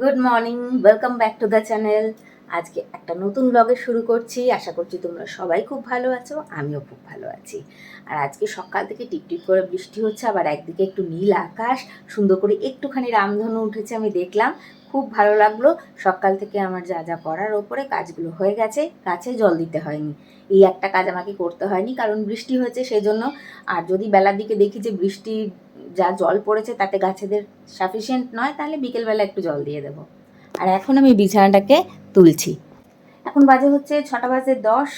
Good morning welcome back to the channel আজকে একটা নতুন ব্লগে শুরু করছি। আশা করছি তোমরা সবাই খুব ভালো আছো, আমিও খুব ভালো আছি। আর আজকে সকাল থেকে টিপটিপ করে বৃষ্টি হচ্ছে, আবার একদিকে একটু নীল আকাশ, সুন্দর করে একটুখানি রামধনু উঠেছে আমি দেখলাম। খুব ভালো লাগল। সকাল থেকে আমার যা যা করার ওপরে কাজগুলো হয়ে গেছে গাছে জল দিতে হয়নি। এই একটা কাজ আমাকে করতে হয়নি, কারণ বৃষ্টি হয়েছে সেই জন্য আর যদি বেলার দিকে দেখি যে বৃষ্টি যা জল পড়েছে তাতে গাছেদের সাফিসিয়েন্ট নয়, তাহলে বিকেলবেলা একটু জল দিয়ে দেবো। আর এখন আমি বিছানাটাকে তুলছি। এখন বাজে হচ্ছে ছটা বাজে দশ,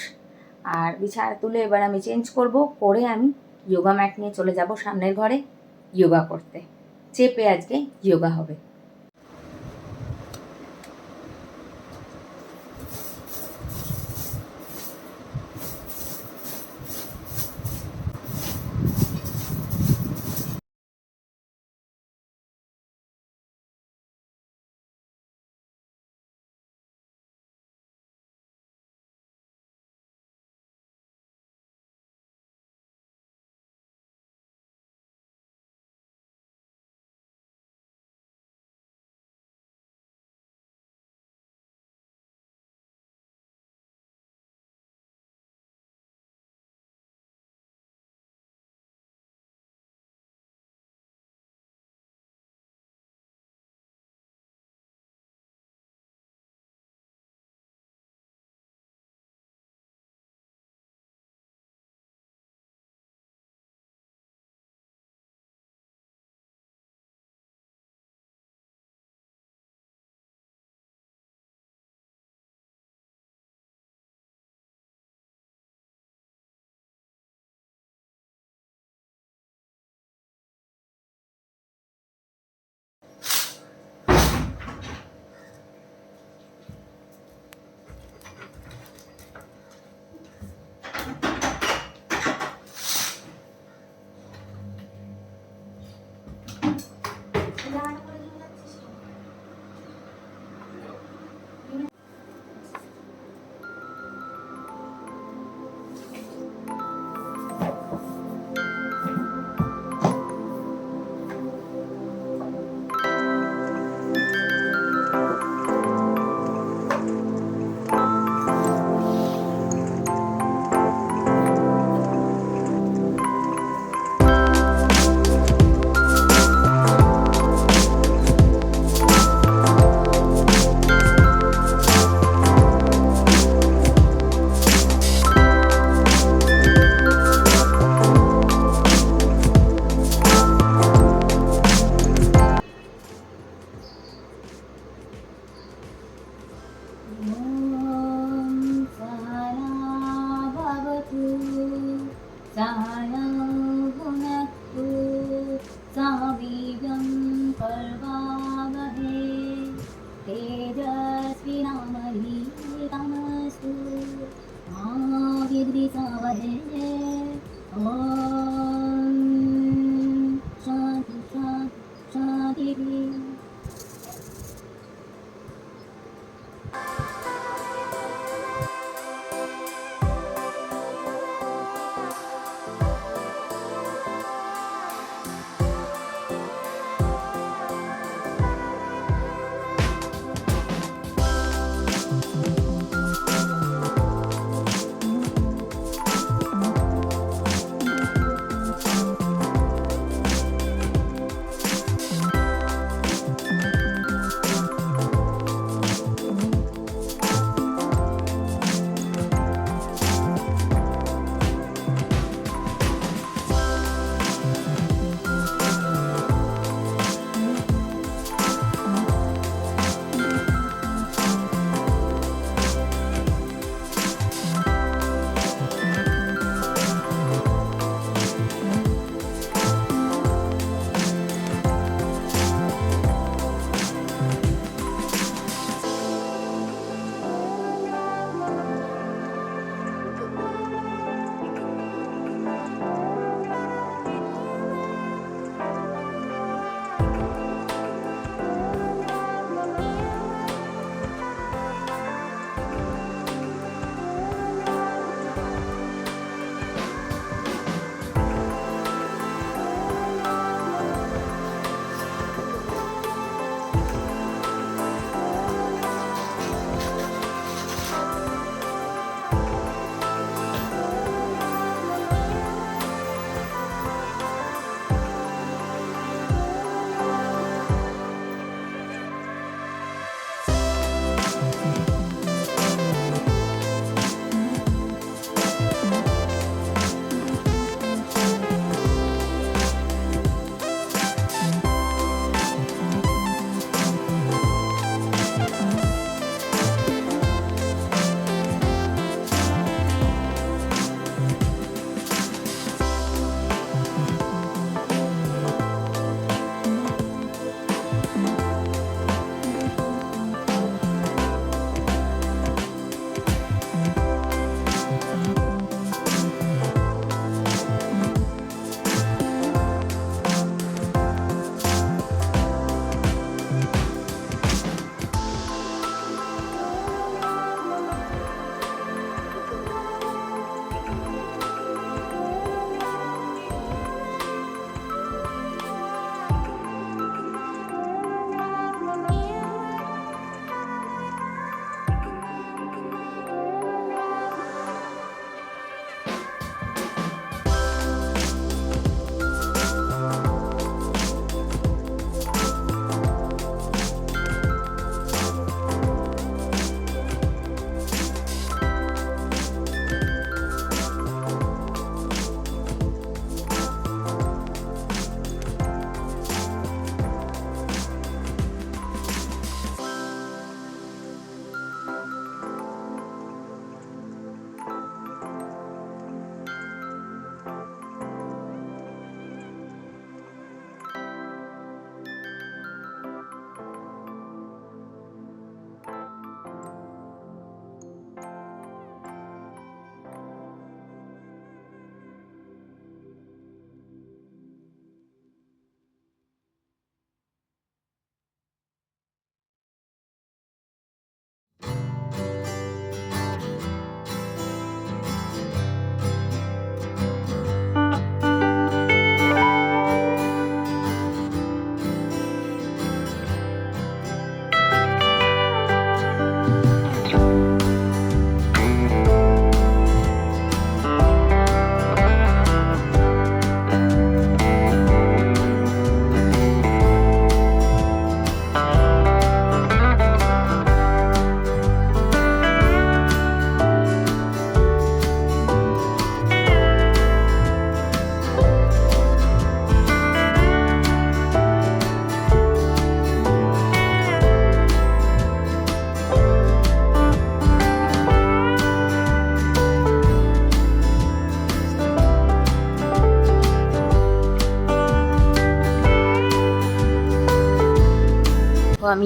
আর বিছানা তুলে এবার আমি চেঞ্জ করব, করে আমি যোগা ম্যাট নিয়ে চলে যাব সামনের ঘরে যোগা করতে। চেপে আজকে যোগা হবে।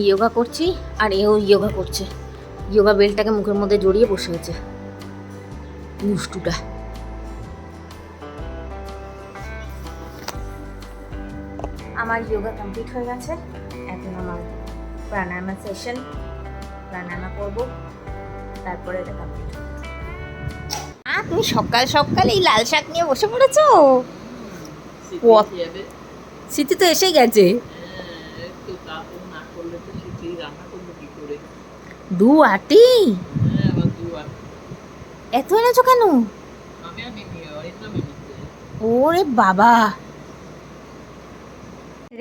দেখো আমি যোগা করছি আর এও ইয়োগা করছে। যোগা বেলটাকে মুখের মধ্যে জড়িয়ে বসে আছে। দুষ্টুটা আমার যোগা কমপ্লিট হয়ে গেছে। এখন আমার প্রাণায়ামা সেশন প্রাণায়ামা করব। তারপরে এটা কমপ্লিট তুমি সকাল সকাল এই লাল শাক নিয়ে বসে পড়েছো? স্মৃতি তো এসে গেছে একটু কাপড় না করলে তো সেটি রান্না করব কি করে দু আটি? এত এনেছো কেন? ওরে বাবা।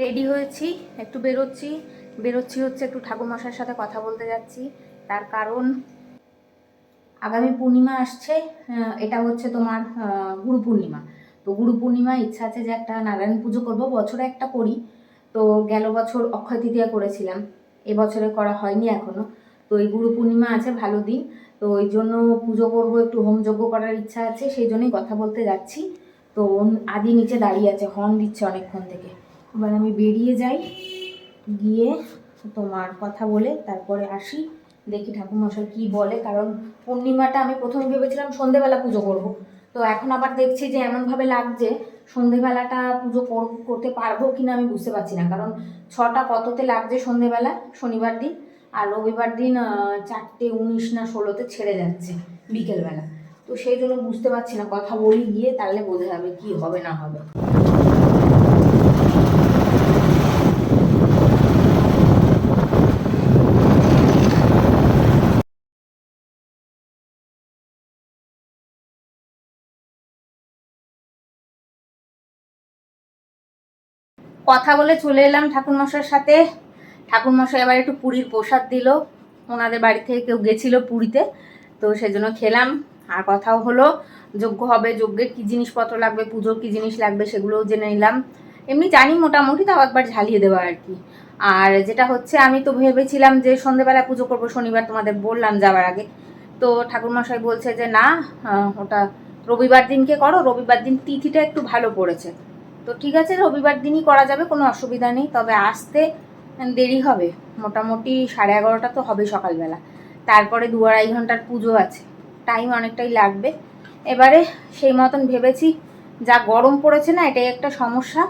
রেডি হয়েছি, একটু বেরোচ্ছি। বেরোচ্ছি হচ্ছে একটু ঠাকুরমশাইয়ের সাথে কথা বলতে যাচ্ছি। তার কারণ, আগামী পূর্ণিমা আসছে এটা হচ্ছে তোমার গুরু পূর্ণিমা। তো গুরু পূর্ণিমা, ইচ্ছা আছে যে একটা নারায়ণ পুজো করব। বছরে একটা করি। তো গেল বছর অক্ষয় তৃতীয়া করেছিলাম। এবছরে করা হয়নি এখনও। তো এই গুরু পূর্ণিমা আছে, ভালো দিন। তো ওই জন্য পুজো করব, একটু হোমযজ্ঞ করার ইচ্ছা আছে, সেই জন্যই কথা বলতে যাচ্ছি। তো আদি নিচে দাঁড়িয়ে আছে হর্ন দিচ্ছে অনেকক্ষণ থেকে। এবার আমি বেরিয়ে যাই, গিয়ে তোমার কথা বলে তারপরে আসি। দেখি ঠাকুরমশাই কি বলে, কারণ পূর্ণিমাটা আমি প্রথমে ভেবেছিলাম সন্ধেবেলা পুজো করব। তো এখন আবার দেখছি যে এমনভাবে লাগছে, সন্ধেবেলাটা পুজো কর- করতে পারব কিনা আমি বুঝতে পারছি না। কারণ ছটা কততে লাগছে সন্ধেবেলা, শনিবার দিন? আর রবিবার দিন চারটে উনিশ না ষোলোতে ছেড়ে যাচ্ছে বিকেলবেলা। তো সেই জন্য বুঝতে পারছি না, কথা বলি গিয়ে তাহলে বোঝা যাবে কি হবে না হবে। কথা বলে চলে এলাম ঠাকুরমশাইয়ের সাথে। ঠাকুরমশাই এবার একটু পুরীর প্রসাদ দিল। ওনাদের বাড়ি থেকে কেউ গেছিল পুরীতে, তো সেজন্য খেলাম। আর কথাও হলো, যজ্ঞ হবে যজ্ঞের কী জিনিসপত্র লাগবে, পুজোর কী জিনিস লাগবে সেগুলোও জেনে নিলাম। এমনি জানি মোটামুটি, তাও একবার ঝালিয়ে দেওয়া আর কি। আর যেটা হচ্ছে, আমি তো ভেবেছিলাম যে সন্ধেবেলা পুজো করব, শনিবার তোমাদের বললাম যাওয়ার আগে। তো ঠাকুরমশাই বলছে যে, না ওটা রবিবার দিনকে করো, রবিবার দিন তিথিটা একটু ভালো পড়েছে। তো ঠিক আছে, রবিবার দিনই করা যাবে, কোনো অসুবিধা নেই। তবে আসতে দেরি হবে। মোটামুটি সাড়ে এগারোটা তো হবে সকালবেলা। তারপরে দু আড়াই ঘণ্টার পুজো আছে। টাইম অনেকটাই লাগবে। এবারে সেই মতন ভেবেছি, যা গরম পড়েছে না, এটাই একটা সমস্যা।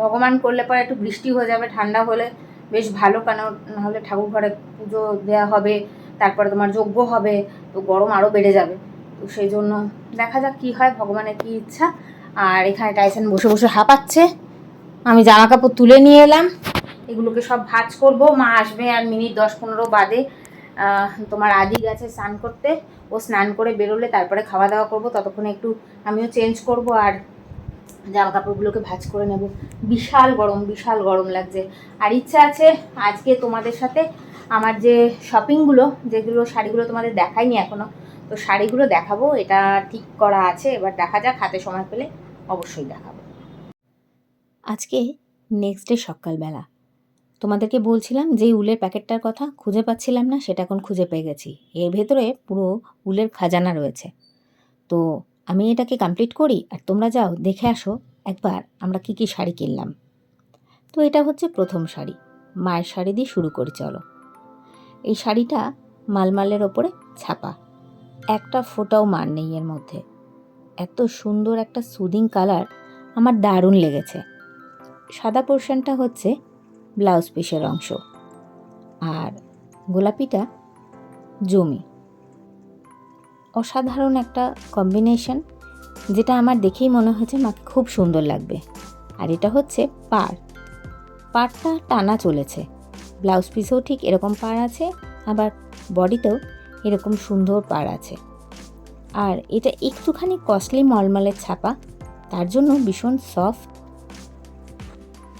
ভগবান করলে পরে একটু বৃষ্টি হয়ে যাবে, ঠান্ডা হলে বেশ ভালো, কেন নাহলে ঠাকুর ঘরে পুজো দেওয়া হবে, তারপরে তোমার যজ্ঞ হবে, তো গরম আরও বেড়ে যাবে। তো সেই জন্য দেখা যাক কী হয়, ভগবানের কী ইচ্ছা। আর এখানে টাইসন বসে বসে হাঁপাচ্ছে। আমি জামা কাপড় তুলে নিয়ে এলাম। এগুলোকে সব ভাঁজ করব। মা আসবে আর মিনিট দশ পনেরো বাদে তোমার আদি গেছে স্নান করতে। ও স্নান করে বেরোলে তারপরে খাওয়া দাওয়া করব। ততক্ষণে একটু আমিও চেঞ্জ করব আর জামা কাপড়গুলোকে ভাজ করে নেব। বিশাল গরম বিশাল গরম লাগছে। আর ইচ্ছা আছে আজকে তোমাদের সাথে আমার যে শপিংগুলো যেগুলো শাড়িগুলো তোমাদের দেখাইনি এখনও তো শাড়িগুলো দেখাবো। এটা ঠিক করা আছে। এবার দেখা যাক, হাতে সময় পেলে অবশ্যই দেখাবো। আজকে নেক্সট ডে সকালবেলা। তোমাদেরকে বলছিলাম যে উলের প্যাকেটটার কথা খুঁজে পাচ্ছিলাম না, সেটা এখন খুঁজে পেয়ে গেছি। এর ভেতরে পুরো উলের খাজানা রয়েছে। তো আমি এটাকে কমপ্লিট করি আর তোমরা যাও, দেখে আসো একবার আমরা কি কি শাড়ি কিনলাম। তো এটা হচ্ছে প্রথম শাড়ি। মায়ের শাড়ি দিয়ে শুরু করি, চলো। এই শাড়িটা মালমালের ওপরে ছাপা। একটা ফোটাও মান নেই এর মধ্যে। এত সুন্দর একটা সুদিং কালার আমার দারুণ লেগেছে। সাদা পোর্শনটা হচ্ছে ব্লাউজ পিসের অংশ। আর গোলাপিটা জমি। অসাধারণ একটা কম্বিনেশন যেটা আমার দেখেই মনে হয়েছে মাকে খুব সুন্দর লাগবে। আর এটা হচ্ছে পাড়। পাড়টা টানা চলেছে। ব্লাউজ পিসেও ঠিক এরকম পাড় আছে, আবার বডিতেও এরকম সুন্দর পাড় আছে। আর এটা একটুখানি কস্টলি মলমলের ছাপা, তার জন্য ভীষণ সফট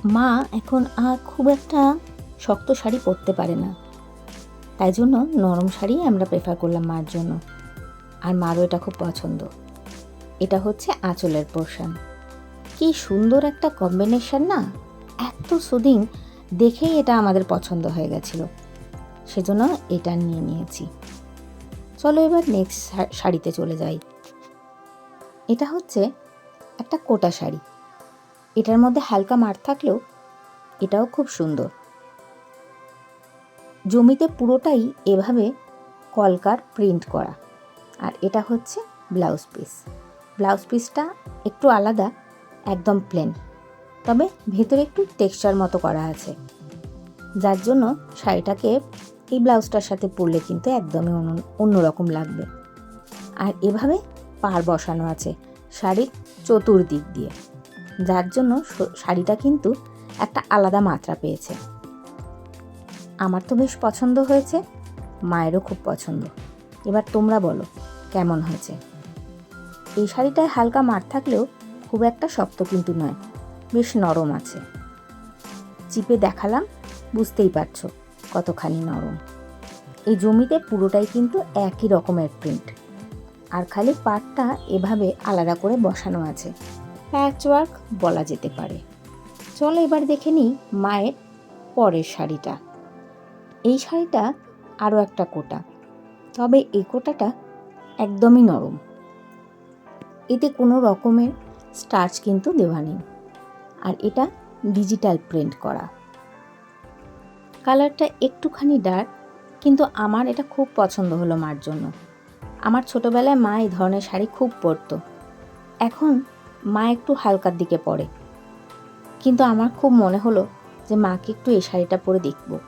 মা এখন আর খুব একটা শক্ত শাড়ি পরতে পারে না। তাই জন্য নরম শাড়ি আমরা প্রেফার করলাম মার জন্য। আর মারও এটা খুব পছন্দ। এটা হচ্ছে আঁচলের পোর্শন। কি সুন্দর একটা কম্বিনেশন না? এত সুদিং দেখেই এটা আমাদের পছন্দ হয়ে গেছিল। সেজন্য এটা নিয়ে নিয়েছি। চলো এবার নেক্সট শাড়িতে চলে যাই। এটা হচ্ছে একটা কোটা শাড়ি। এটার মধ্যে হালকা মার থাকলেও এটাও খুব সুন্দর। জমিতে পুরোটাই এভাবে কলকার প্রিন্ট করা। আর এটা হচ্ছে ব্লাউজ পিস। ব্লাউজ পিসটা একটু আলাদা, একদম প্লেন। তবে ভেতরে একটু টেক্সচার মতো করা আছে। যার জন্য শাড়িটাকে এই ব্লাউজটার সাথে পরলে কিন্তু একদমই অন্য- অন্যরকম লাগবে। আর এভাবে পার বসানো আছে শাড়ির চতুর্দিক দিয়ে। যার জন্য শাড়িটা কিন্তু একটা আলাদা মাত্রা পেয়েছে। আমার তো বেশ পছন্দ হয়েছে, মায়েরও খুব পছন্দ। এবার তোমরা বলো, কেমন হয়েছে? এই শাড়িটায় হালকা মার থাকলেও খুব একটা শক্ত কিন্তু নয়, বেশ নরম আছে। চিপে দেখালাম, বুঝতেই পারছ কতখানি নরম। এই জমিতে পুরোটাই কিন্তু একই রকমের প্রিন্ট। আর খালি পাটটা এভাবে আলাদা করে বসানো আছে। প্যাচওয়ার্ক বলা যেতে পারে। চলো এবার দেখে নিই মায়ের পরের শাড়িটা। এই শাড়িটা আরও একটা কোটা, তবে এই কোটাটা একদমই নরম। এতে কোনো রকমের স্টার্চ কিন্তু দেওয়া নেই, আর এটা ডিজিটাল প্রিন্ট করা। কালারটা একটুখানি ডার্ক, কিন্তু আমার এটা খুব পছন্দ হলো মার জন্য। আমার ছোটোবেলায় মা এই ধরনের শাড়ি খুব পরতো। এখন মা একটু হালকার দিকে পরে কিন্তু আমার খুব মনে হলো যে মাকে একটু এই শাড়িটা পরে দেখব।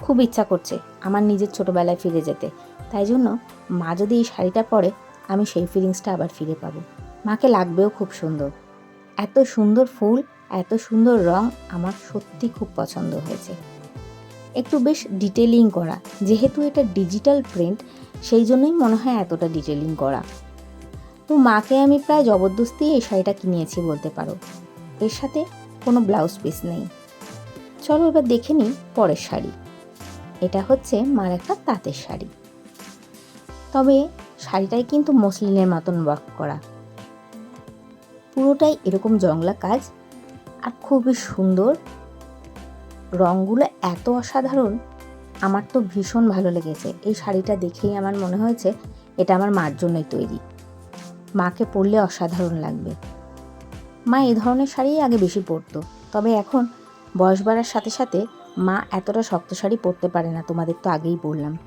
খুব ইচ্ছা করছে আমার নিজের ছোটোবেলায় ফিরে যেতে। তাই জন্য মা যদি এই শাড়িটা পরে, আমি সেই ফিলিংসটা আবার ফিরে পাবো। মাকে লাগবেও খুব সুন্দর। এত সুন্দর ফুল, এত সুন্দর রং আমার সত্যি খুব পছন্দ হয়েছে। একটু বেশ ডিটেলিং করা। যেহেতু এটা ডিজিটাল প্রিন্ট সেই জন্যই মনে হয় এতটা ডিটেলিং করা। তো মাকে আমি প্রায় জবরদস্তি এই শাড়িটা কিনিয়েছি বলতে পারো। এর সাথে কোনো ব্লাউজ পিস নেই। চলো এবার দেখে নিই পরের শাড়ি। এটা হচ্ছে মার একটা তাঁতের শাড়ি। তবে শাড়িটাই কিন্তু মসলিনের মতন ওয়ার্ক করা। পুরোটাই এরকম জংলা কাজ আর খুবই সুন্দর। রঙগুলো এত অসাধারণ, আমার তো ভীষণ ভালো লেগেছে। এই শাড়িটা দেখেই আমার মনে হয়েছে এটা আমার মার জন্যই তৈরি। মাকে পরলে অসাধারণ লাগবে। মা এই ধরনের শাড়িই আগে বেশি পরতো। তবে এখন বয়স বাড়ার সাথে সাথে মা এতটা শক্ত শাড়ি পরতে পারে না, তোমাদের তো আগেই বললাম।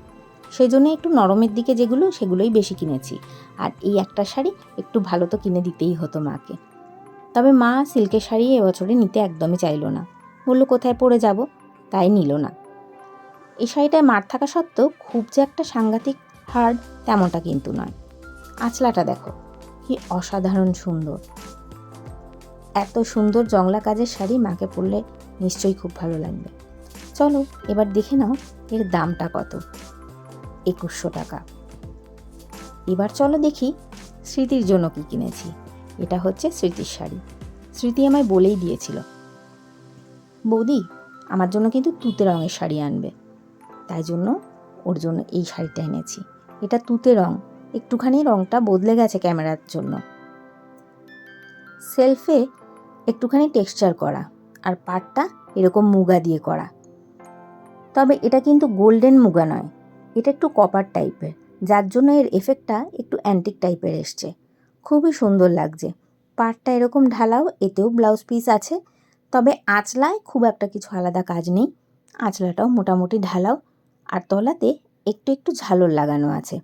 সেই জন্য একটু নরমের দিকে যেগুলো, সেগুলোই বেশি কিনেছি। আর এই একটা শাড়ি একটু ভালো তো কিনে দিতেই হতো মাকে। তবে মা সিল্কের শাড়ি এবছরে নিতে একদমই চাইলো না। বলল, কোথায় পরে যাব? তাই নিল না। এই শাড়িটায় মার থাকা সত্ত্বেও খুব যে একটা সাংঘাতিক হার্ড তেমনটা কিন্তু নয়। আঁচলাটা দেখো। কি অসাধারণ সুন্দর। এত সুন্দর জংলা কাজের শাড়ি মাকে পরলে নিশ্চয়ই খুব ভালো লাগবে। চলো, এবার দেখে নাও এর দামটা কত। একুশশো টাকা। এবার চলো দেখি স্মৃতির জন্য কি কিনেছি। এটা হচ্ছে স্মৃতির শাড়ি। স্মৃতি আমায় বলেই দিয়েছিল, বৌদি, আমার জন্য কিন্তু তুতে রঙের শাড়ি আনবে। তাই জন্য ওর জন্য এই শাড়িটা এনেছি। এটা তুতে রং। একটুখানি রংটা বদলে গেছে ক্যামেরার জন্য। সেলফে একটুখানি টেক্সচার করা আর পাটটা এরকম মুগা দিয়ে করা। তবে এটা কিন্তু গোল্ডেন মুগা নয়, এটা একটু কপার টাইপের যার জন্য এর এফেক্টটা একটু অ্যান্টিক টাইপের এসছে। খুবই সুন্দর লাগছে। পাটটা এরকম ঢালাও, এতেও ব্লাউজ পিস আছে, তবে আঁচলায় খুব একটা কিছু আলাদা কাজ নেই। আঁচলাটাও মোটামুটি ঢালাও, আর তলাতে একটু একটু ঝালর লাগানো আছে।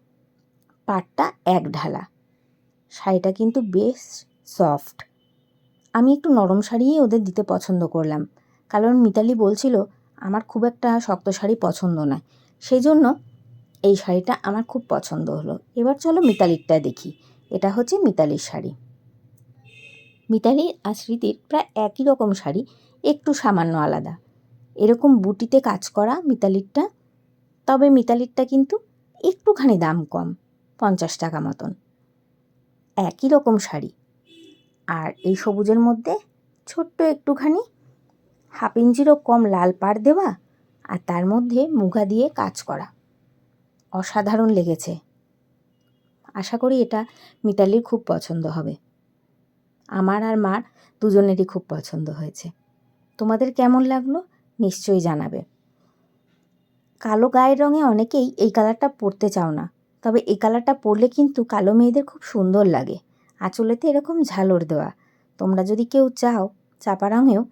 পাটটা এক ঢালা। শাড়িটা কিন্তু বেশ সফট আমি একটু নরম শাড়িই ওদের দিতে পছন্দ করলাম। কারণ মিতালি বলছিল, আমার খুব একটা শক্ত শাড়ি পছন্দ নয়। সেই জন্য এই শাড়িটা আমার খুব পছন্দ হলো। এবার চলো মিতালিরটা দেখি। এটা হচ্ছে মিতালির শাড়ি। মিতালি আর স্মৃতির প্রায় একই রকম শাড়ি, একটু সামান্য আলাদা। এরকম বুটিতে কাজ করা মিতালিরটা, তবে মিতালিরটা কিন্তু একটুখানি দাম কম। পঞ্চাশ টাকা মতন। একই রকম শাড়ি। আর এই সবুজের মধ্যে ছোট্ট একটুখানি হাফ ইঞ্চিরও কম লাল পাড় দেওয়া আর তার মধ্যে মুগা দিয়ে কাজ করা। অসাধারণ লেগেছে। আশা করি এটা মিতালির খুব পছন্দ হবে। আমার আর মার দুজনেরই খুব পছন্দ হয়েছে। তোমাদের কেমন লাগল নিশ্চয়ই জানাবে। কালো গায়ের রঙে অনেকেই এই কালারটা পরতে চাও না। তবে এই কালারটা পরলে কিন্তু কালো মেয়েদের খুব সুন্দর লাগে। আঁচলেতে এরকম ঝালর দেওয়া। তোমরা যদি কেউ চাও চাপা রঙেও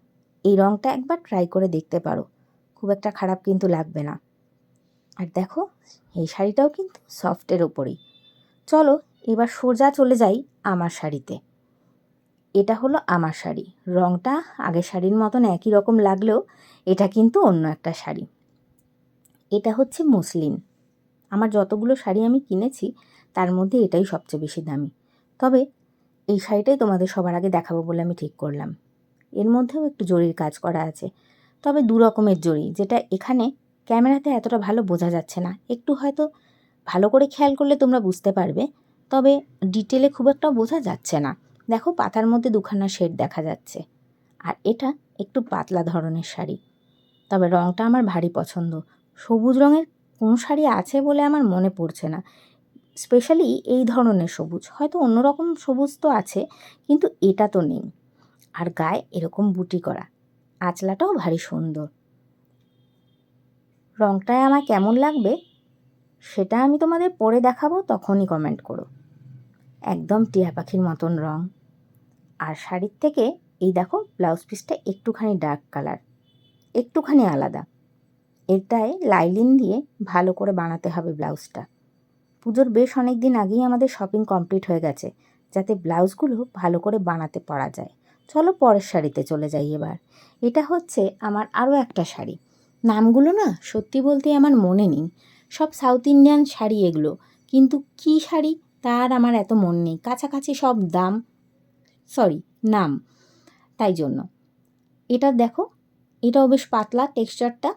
এই রঙটা একবার ট্রাই করে দেখতে পারো। খুব একটা খারাপ কিন্তু লাগবে না। আর দেখো, এই শাড়িটাও কিন্তু সফটের ওপরেই। চলো, এবার সোজা চলে যাই আমার শাড়িতে। এটা হলো আমার শাড়ি। রঙটা আগের শাড়ির মতন একই রকম লাগলেও এটা কিন্তু অন্য একটা শাড়ি। এটা হচ্ছে মসলিন। আমার যতগুলো শাড়ি আমি কিনেছি, তার মধ্যে এটাই সবচেয়ে বেশি দামি। তবে এই শাড়িটাই তোমাদের সবার আগে দেখাবো বলে আমি ঠিক করলাম। এর মধ্যেও একটু জরির কাজ করা আছে। তবে দু রকমের জরি, যেটা এখানে ক্যামেরাতে এতটা ভালো বোঝা যাচ্ছে না। একটু হয়তো ভালো করে খেয়াল করলে তোমরা বুঝতে পারবে, তবে ডিটেলে খুব একটা বোঝা যাচ্ছে না। দেখো, পাতার মধ্যে দুখানা শেড দেখা যাচ্ছে। আর এটা একটু পাতলা ধরনের শাড়ি। তবে রঙটা আমার ভারী পছন্দ। সবুজ রঙের কোন শাড়ি আছে বলে আমার মনে পড়ছে না। স্পেশালি এই ধরনের সবুজ। হয়তো অন্যরকম সবুজ তো আছে, কিন্তু এটা তো নেই। আর গায়ে এরকম বুটি করা। আঁচলাটাও ভারী সুন্দর। রঙটায় আমার কেমন লাগবে? সেটা আমি তোমাদের পরে দেখাবো, তখনই কমেন্ট করো। একদম টিয়া পাখির মতন রং। আর শাড়ির থেকে এই দেখো ব্লাউজ পিসটা একটুখানি ডার্ক কালার একটুখানি আলাদা। এটায় লাইলিন দিয়ে ভালো করে বানাতে হবে ব্লাউজটা। পুজোর বেশ অনেক দিন আগেই আমাদের শপিং কমপ্লিট হয়ে গেছে, যাতে ব্লাউজগুলো ভালো করে বানাতে পারা যায়। চলো পরের শাড়িতে চলে যাই এবার। এটা হচ্ছে আমার আরও একটা শাড়ি। নামগুলো না সত্যি বলতে আমার মনে নেই। সব সাউথ ইন্ডিয়ান শাড়ি এগুলো। কিন্তু কী শাড়ি তার আমার এত মন নেই। কাছাকাছি সব দাম সরি নাম। তাই জন্য। এটা দেখো, এটাও বেশ পাতলা টেক্সচারটা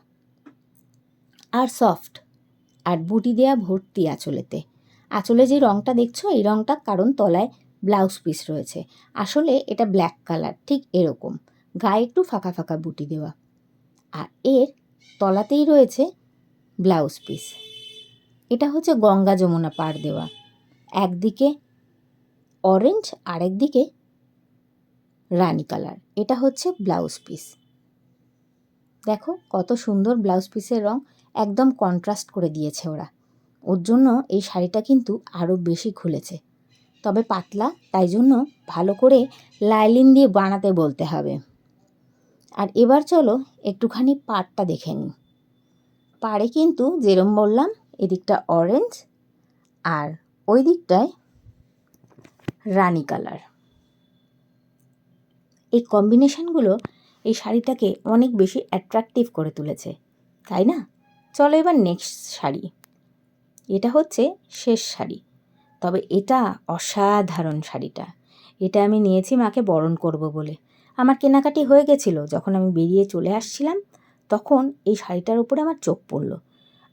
আর সফট। আর বুটি দেয়া ভর্তি আঁচলেতে। আঁচলে যে রঙটা দেখছ, এই রঙটা কারণ তলায় ব্লাউজ পিস রয়েছে। আসলে এটা ব্ল্যাক কালার, ঠিক এরকম। গায়ে একটু ফাঁকা ফাঁকা বুটি দেওয়া। আর এর তলাতেই রয়েছে ব্লাউজ পিস। এটা হচ্ছে গঙ্গা যমুনা পাড় দেওয়া। একদিকে অরেঞ্জ আর একদিকে রানি কালার। এটা হচ্ছে ব্লাউজ পিস। দেখো কত সুন্দর ব্লাউজ পিসের রং। একদম কন্ট্রাস্ট করে দিয়েছে ওরা। ওর জন্য এই শাড়িটা কিন্তু আরও বেশি খুলেছে। তবে পাতলা, তাই জন্য ভালো করে লাইলিন দিয়ে বানাতে বলতে হবে। আর এবার চলো একটুখানি পাড়টা দেখে নিই। পাড়ে কিন্তু যেরম বললাম, এদিকটা অরেঞ্জ আর ওই দিকটায় রানি কালার। এই কম্বিনেশনগুলো এই শাড়িটাকে অনেক বেশি অ্যাট্রাকটিভ করে তুলেছে, তাই না? চলো এবার নেক্সট শাড়ি। এটা হচ্ছে শেষ শাড়ি। তবে এটা অসাধারণ শাড়িটা। এটা আমি নিয়েছি মাকে বরণ করব বলে। আমার কেনাকাটি হয়ে গেছিল, যখন আমি বেরিয়ে চলে আসছিলাম, তখন এই শাড়িটার উপরে আমার চোখ পড়ল।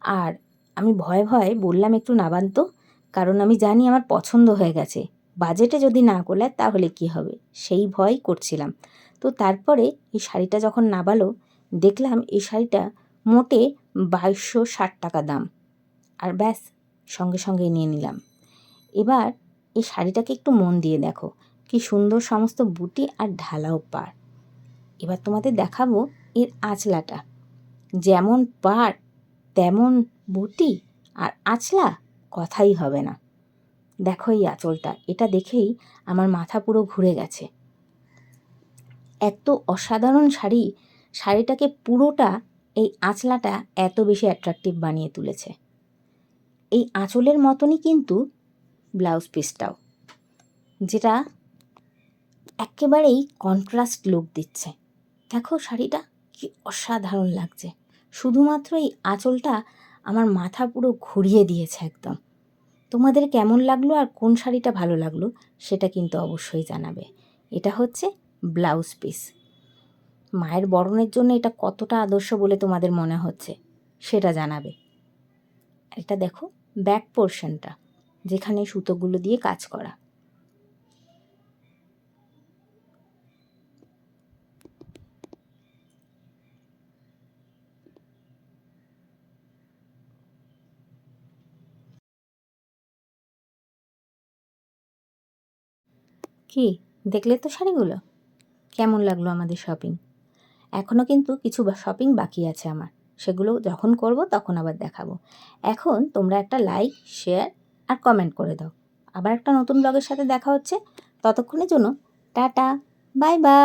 আর আমি ভয়ে ভয়ে বললাম, একটু নাবান তো, কারণ আমি জানি আমার পছন্দ হয়ে গেছে। বাজেটে যদি না করলে তাহলে কি হবে? সেই ভয় করছিলাম। তো তারপরে এই শাড়িটা যখন নাবালো, দেখলাম এই শাড়িটা মোটে বাইশশো ষাট টাকা দাম। আর ব্যাস, সঙ্গে সঙ্গে নিয়ে নিলাম। এবার এই শাড়িটাকে একটু মন দিয়ে দেখো, কি সুন্দর সমস্ত বুটি আর ঢালাও পাড়। এবার তোমাদের দেখাবো এর আঁচলাটা। যেমন পাড়, তেমন বুটি আর আঁচলা কথাই হবে না। দেখো এই আঁচলটা, এটা দেখেই আমার মাথা পুরো ঘুরে গেছে। এত অসাধারণ শাড়ি, শাড়িটাকে পুরোটা এই আঁচলাটা এত বেশি অ্যাট্রাকটিভ বানিয়ে তুলেছে। এই আঁচলের মতনই কিন্তু ব্লাউজ পিসটাও, যেটা একেবারেই কন্ট্রাস্ট লুক দিচ্ছে। দেখো শাড়িটা কি অসাধারণ লাগছে। শুধুমাত্র এই আঁচলটা আমার মাথা পুরো ঘুরিয়ে দিয়েছে একদম। তোমাদের কেমন লাগল আর কোন শাড়িটা ভালো লাগল সেটা কিন্তু অবশ্যই জানাবে। এটা হচ্ছে ব্লাউজ পিস। মায়ের বরণের জন্য এটা কতটা আদর্শ বলে তোমাদের মনে হচ্ছে? সেটা জানাবে। এটা দেখো ব্যাক পোর্শনটা যেখানে সুতোগুলো দিয়ে কাজ করা। কি, দেখলে তো শাড়িগুলো? কেমন লাগল আমাদের শপিং এখনও কিন্তু কিছু শপিং বাকি আছে আমার। সেগুলো যখন করব তখন আবার দেখাবো। এখন তোমরা একটা লাইক শেয়ার আর কমেন্ট করে দাও। আবার একটা নতুন ব্লগের সাথে দেখা হচ্ছে। ততক্ষণের জন্য টাটা বাই বাই